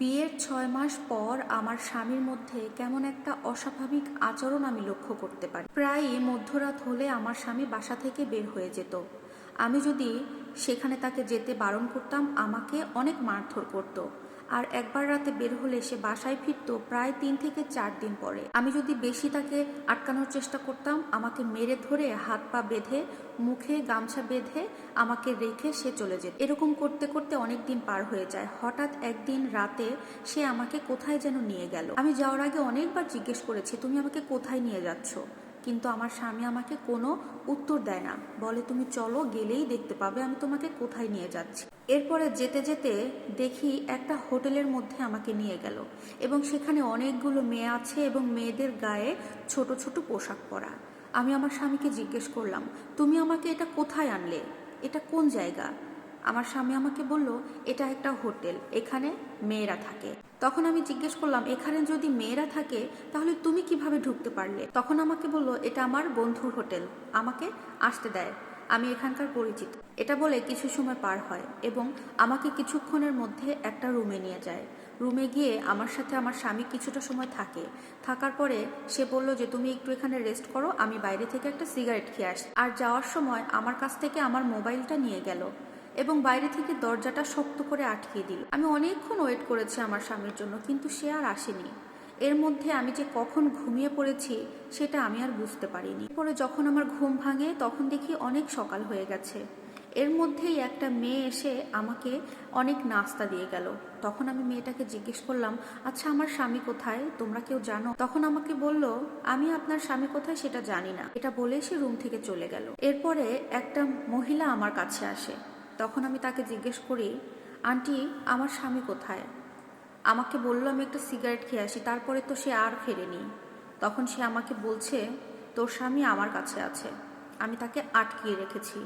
বিয়ের ছয় মাস পর আমার স্বামীর মধ্যে কেমন একটা অস্বাভাবিক আচরণ আমি লক্ষ্য করতে পারি। প্রায়ই মধ্যরাত হলে আমার স্বামী বাসা থেকে বের হয়ে যেত। আমি যদি সেখানে তাকে যেতে বারণ করতাম, আমাকে অনেক মারধর করত। আর একবার রাতে বের হলে সে বাসায় ফিরতো প্রায় তিন থেকে চার দিন পরে। আমি যদি বেশি তাকে আটকানোর চেষ্টা করতাম, আমাকে মেরে ধরে হাত পা বেঁধে, মুখে গামছা বেঁধে আমাকে রেখে সে চলে যেত। এরকম করতে করতে অনেক দিন পার হয়ে যায়। হঠাৎ একদিন রাতে সে আমাকে কোথায় যেন নিয়ে গেল। আমি যাওয়ার আগে অনেকবার জিজ্ঞেস করেছি, তুমি আমাকে কোথায় নিয়ে যাচ্ছ? কিন্তু আমার স্বামী আমাকে কোনো উত্তর দেয় না। বলে, তুমি চলো, গেলেই দেখতে পাবে আমি তোমাকে কোথায় নিয়ে যাচ্ছি। এরপরে যেতে যেতে দেখি একটা হোটেলের মধ্যে আমাকে নিয়ে গেল এবং সেখানে অনেকগুলো মেয়ে আছে এবং মেয়েদের গায়ে ছোট ছোট পোশাক পরা। আমি আমার স্বামীকে জিজ্ঞেস করলাম, তুমি আমাকে এটা কোথায় আনলে? এটা কোন জায়গা? আমার স্বামী আমাকে বলল, এটা একটা হোটেল, এখানে মেয়েরা থাকে। তখন আমি জিজ্ঞেস করলাম, এখানে যদি মেয়েরা থাকে, তাহলে তুমি কীভাবে ঢুকতে পারলে? তখন আমাকে বলল, এটা আমার বন্ধুর হোটেল, আমাকে আসতে দেয়। আমি এখানকার পরিচিত। এটা বলে কিছু সময় পার হয় এবং আমাকে কিছুক্ষণের মধ্যে একটা রুমে নিয়ে যায়। রুমে গিয়ে আমার সাথে আমার স্বামী কিছুটা সময় থাকে। থাকার পরে সে বলল যে, তুমি একটু এখানে রেস্ট করো, আমি বাইরে থেকে একটা সিগারেট খেয়ে আসি আর যাওয়ার সময় আমার কাছ থেকে আমার মোবাইলটা নিয়ে গেল এবং বাইরে থেকে দরজাটা শক্ত করে আটকিয়ে দিল। আমি অনেকক্ষণ ওয়েট করেছি আমার স্বামীর জন্য, কিন্তু সে আর আসেনি। এর মধ্যে আমি যে কখন ঘুমিয়ে পড়েছি, সেটা আমি আর বুঝতে পারিনি। পরে যখন আমার ঘুম ভাঙে, তখন দেখি অনেক সকাল হয়ে গেছে। এর মধ্যেই একটা মেয়ে এসে আমাকে অনেক নাস্তা দিয়ে গেল। তখন আমি মেয়েটাকে জিজ্ঞেস করলাম আচ্ছা আমার স্বামী কোথায়? তোমরা কেউ জানো? তখন আমাকে বলল, আমি আপনার স্বামী কোথায় সেটা জানি না। এটা বলে সে রুম থেকে চলে গেল। এরপরে একটা মহিলা আমার কাছে আসে। তখন আমি তাকে জিজ্ঞেস করি, আন্টি, আমার স্বামী কোথায়? আমাকে বলল, আমি একটা সিগারেট খেয়ে আসি, তারপরে তো সে আর ফেরেনি। তখন সে আমাকে বলছে, তোর স্বামী আমার কাছে আছে, আমি তাকে আটকিয়ে রেখেছি।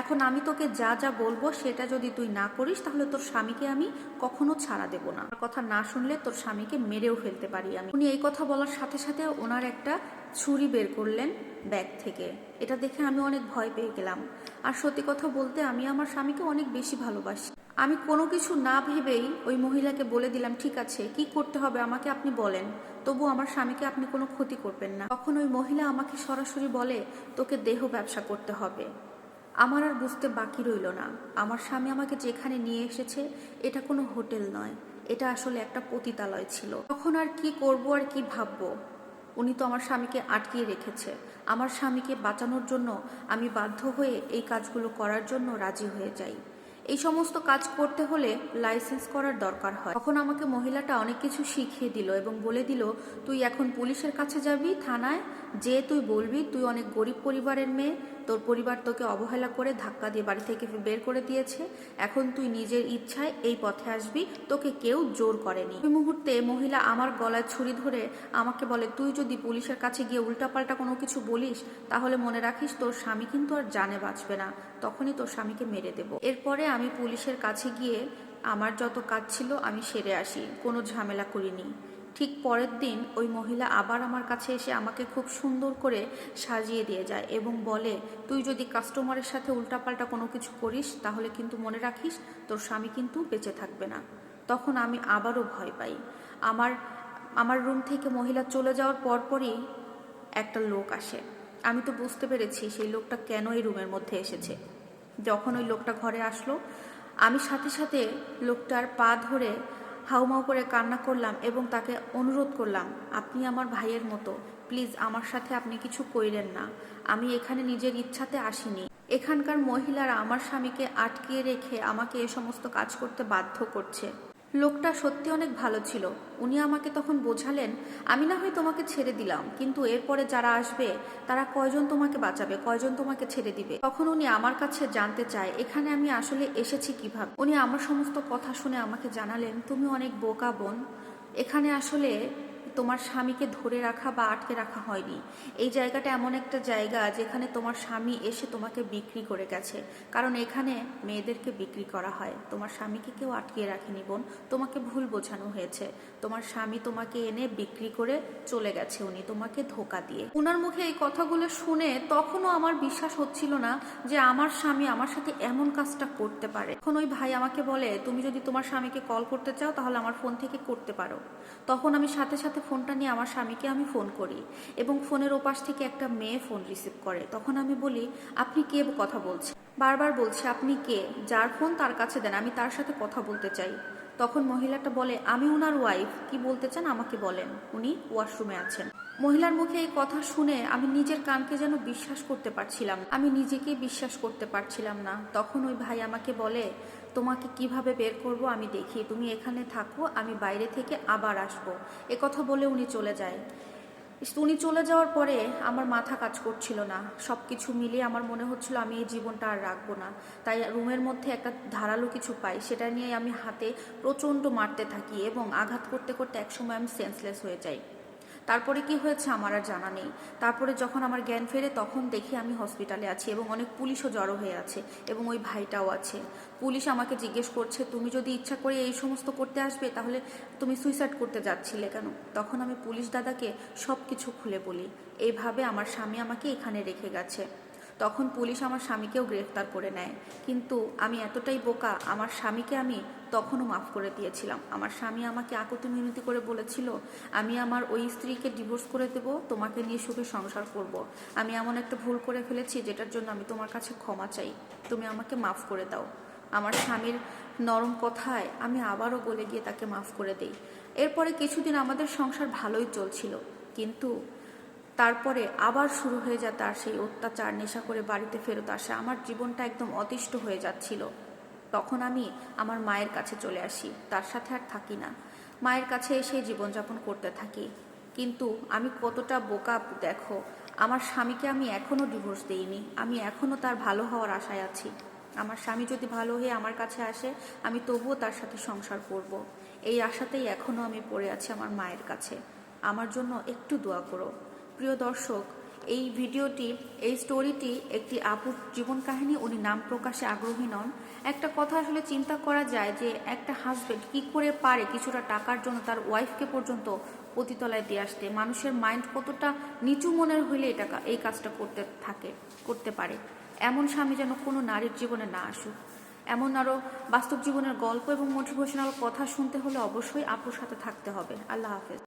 এখন আমি তোকে যা যা বলব, সেটা যদি তুই না করিস, তাহলে তোর স্বামীকে আমি কখনো ছাড়া দেব না। কথা না শুনলে তোর স্বামীকে মেরেও ফেলতে পারি আমি। উনি এই কথা বলার সাথে সাথে ওনার একটা ছুরি বের করলেন ব্যাগ থেকে। এটা দেখে আমি অনেক ভয় পেয়ে গেলাম। আর সত্যি কথা বলতে, আমি আমার স্বামীকে অনেক বেশি ভালোবাসি। আমি কোনো কিছু না ভেবেই ওই মহিলাকে বলে দিলাম, ঠিক আছে, কি করতে হবে আমাকে আপনি বলেন। তবু আমার স্বামীকে আপনি কোনো ক্ষতি করবেন না। তখন ওই মহিলা আমাকে সরাসরি বলে, তোকে দেহ ব্যবসা করতে হবে। আমার আর বুঝতে বাকি রইল না। আমার স্বামী আমাকে যেখানে নিয়ে এসেছে, এটা কোনো হোটেল নয়। এটা আসলে একটা পতিতালয় ছিল। তখন আর কি করব আর কি ভাববো? উনি তো আমার স্বামীকে আটকিয়ে রেখেছে। আমার স্বামীকে বাঁচানোর জন্য আমি বাধ্য হয়ে এই কাজগুলো করার জন্য রাজি হয়ে যাই। এই সমস্ত কাজ করতে হলে লাইসেন্স করার দরকার হয়। তখন আমাকে মহিলাটা অনেক কিছু শিখিয়ে দিল এবং বলে দিল, তুই এখন পুলিশের কাছে যাবি থানায় যে তুই বলবি, তুই অনেক গরিব পরিবারের মেয়ে, তোর পরিবার তোকে অবহেলা করে ধাক্কা দিয়ে বাড়ি থেকে বের করে দিয়েছে, এখন তুই নিজের ইচ্ছায় এই পথে আসবি, তোকে কেউ জোর করেনি। ওই মুহূর্তে মহিলা আমার গলায় ছুরি ধরে আমাকে বলে, তুই যদি পুলিশের কাছে গিয়ে উল্টাপাল্টা কোনো কিছু বলিস, তাহলে মনে রাখিস তোর স্বামী কিন্তু আর জানে বাঁচবে না। তখনই তোর স্বামীকে মেরে দেব। এরপরে আমি পুলিশের কাছে গিয়ে আমার যত কাজ ছিল আমি সেরে আসি, কোনো ঝামেলা করিনি। ঠিক পরের দিন ওই মহিলা আবার আমার কাছে এসে আমাকে খুব সুন্দর করে সাজিয়ে দিয়ে যায় এবং বলে, তুই যদি কাস্টমারের সাথে উল্টাপাল্টা কোনো কিছু করিস, তাহলে কিন্তু মনে রাখিস তোর স্বামী কিন্তু বেঁচে থাকবে না। তখন আমি আবারও ভয় পাই। আমার আমার রুম থেকে মহিলা চলে যাওয়ার পরপরই একটা লোক আসে। আমি তো বুঝতে পেরেছি সেই লোকটা কেন এই রুমের মধ্যে এসেছে। যখন ওই লোকটা ঘরে আসলো, আমি সাথে সাথে লোকটার পা ধরে হাউমাউ করে কান্না করলাম এবং তাকে অনুরোধ করলাম, আপনি আমার ভাইয়ের মতো, প্লিজ আমার সাথে আপনি কিছু কইলেন না, আমি এখানে নিজের ইচ্ছাতে আসিনি। এখানকার মহিলারা আমার স্বামীকে আটকিয়ে রেখে আমাকে এ সমস্ত কাজ করতে বাধ্য করছে। লোকটা সত্যি অনেক ভালো ছিল। উনি আমাকে তখন বোঝালেন, আমি না হয় তোমাকে ছেড়ে দিলাম, কিন্তু এরপরে যারা আসবে, তারা কয়জন তোমাকে বাঁচাবে, কয়জন তোমাকে ছেড়ে দিবে? তখন উনি আমার কাছে জানতে চায়, এখানে আমি আসলে এসেছি কীভাবে? উনি আমার সমস্ত কথা শুনে আমাকে জানালেন, তুমি অনেক বোকা বোন, এখানে আসলে তোমার স্বামীকে ধরে রাখা বা আটকে রাখা হয়নি। এই জায়গাটা এমন একটা জায়গা যেখানে তোমার স্বামী এসে তোমাকে বিক্রি করে গেছে। কারণ এখানে মেয়েদেরকে বিক্রি করা হয়। তোমার স্বামীকে কেউ আটকিয়ে রাখেনি, বোন। তোমাকে ভুল বোঝানো হয়েছে। তোমার স্বামী তোমাকে এনে বিক্রি করে চলে গেছে উনি তোমাকে ধোকা দিয়ে। উনার মুখে এই কথাগুলো শুনে তখনও আমার বিশ্বাস হচ্ছিল না যে আমার স্বামী আমার সাথে এমন কাজটা করতে পারে। এখন ওই ভাই আমাকে বলে, তুমি যদি তোমার স্বামীকে কল করতে চাও তাহলে আমার ফোন থেকে করতে পারো। তখন আমি সাথে সাথে ফোনটা নিয়ে আমার স্বামীকে আমি ফোন করি এবং ফোনের ওপাশ থেকে একটা মেয়ে ফোন রিসিভ করে। তখন আমি বলি, আপনি কে কথা বলছেন? বারবার বলছে, আপনি কে? যার ফোন তার কাছে দেন, আমি তার সাথে কথা বলতে চাই। তখন মহিলাটা বলে, আমি ওনার ওয়াইফ কি বলতে চান আমাকে বলেন। উনি ওয়াশরুমে আছেন। মহিলার মুখে এই কথা শুনে আমি নিজের কানকে যেন বিশ্বাস করতে পারছিলাম আমি নিজেকে বিশ্বাস করতে পারছিলাম না। তখন ওই ভাই আমাকে বলে, তোমাকে কীভাবে বের করব আমি দেখি। তুমি এখানে থাকো, আমি বাইরে থেকে আবার আসব। কথা বলে উনি চলে যায়। উনি চলে যাওয়ার পরে আমার মাথা কাজ করছিল না। সব কিছু মিলিয়ে আমার মনে হচ্ছিল আমি এই জীবনটা আর রাখব না। তাই রুমের মধ্যে একটা ধারালো কিছু পাই, সেটা নিয়ে আমি হাতে প্রচণ্ড মারতে থাকি এবং আঘাত করতে করতে একসময় আমি সেন্সলেস হয়ে যাই। তারপরে কি হয়েছে আমার আর জানা নেই। তারপরে যখন আমার জ্ঞান ফেরে তখন দেখি আমি হসপিটালে আছি এবং অনেক পুলিশও জড়ো হয়ে আছে এবং ওই ভাইটাও আছে। পুলিশ আমাকে জিজ্ঞেস করছে, তুমি যদি ইচ্ছা করে এই সমস্ত করতে আসবে, তাহলে তুমি সুইসাইড করতে যাচ্ছিলে কেন? তখন আমি পুলিশ দাদাকে সব কিছু খুলে বলি। এইভাবে আমার স্বামী আমাকে এখানে রেখে গেছে। তখন পুলিশ আমার স্বামীকেও গ্রেফতার করে নেয়। কিন্তু আমি এতটাই বোকা, আমার স্বামীকে আমি তখনও মাফ করে দিয়েছিলাম। আমার স্বামী আমাকে আকুতি মিনতি করে বলেছিল, আমি আমার ওই স্ত্রীকে ডিভোর্স করে দেব, তোমাকে নিয়ে সুখে সংসার করব। আমি এমন একটা ভুল করে ফেলেছি, যেটার জন্য আমি তোমার কাছে ক্ষমা চাই। তুমি আমাকে মাফ করে দাও। আমার স্বামীর নরম কথায় আমি আবারও বলে গিয়ে তাকে মাফ করে দেই। এরপরে কিছুদিন আমাদের সংসার ভালোই চলছিল। কিন্তু তারপরে আবার শুরু হয়ে যায় তার সেই অত্যাচার, নেশা করে বাড়িতে ফেরত আসা। আমার জীবনটা একদম অতিষ্ঠ হয়ে যাচ্ছিল। তখন আমি আমার মায়ের কাছে চলে আসি। তার সাথে আর থাকি না। মায়ের কাছে এসে জীবনযাপন করতে থাকি। কিন্তু আমি কতটা বোকা, দেখো, আমার স্বামীকে আমি এখনও ডিভোর্স দিইনি। আমি এখনও তার ভালো হওয়ার আশায় আছি। আমার স্বামী যদি ভালো হয়ে আমার কাছে আসে, আমি তবুও তার সাথে সংসার করব। এই আশাতেই এখনও আমি পড়ে আছি আমার মায়ের কাছে। আমার জন্য একটু দোয়া করো। প্রিয় দর্শক, এই ভিডিওটি, এই স্টোরিটি একটি আপুর জীবন কাহিনী। উনি নাম প্রকাশে আগ্রহী নন। একটা কথা আসলে চিন্তা করা যায় যে, একটা হাজবেন্ড কি করে পারে কিছুটা টাকার জন্য তার ওয়াইফকে পর্যন্ত পতিতলায় দিয়ে আসতে? মানুষের মাইন্ড কতটা নিচু মনের হইলে এটা এই কাজটা করতে থাকে, করতে পারে? এমন স্বামী যেন কোনো নারীর জীবনে না আসুক। এমন আরও বাস্তব জীবনের গল্প এবং মোটিভেশনাল কথা শুনতে হলে অবশ্যই আপুর সাথে থাকতে হবে। আল্লাহ হাফেজ।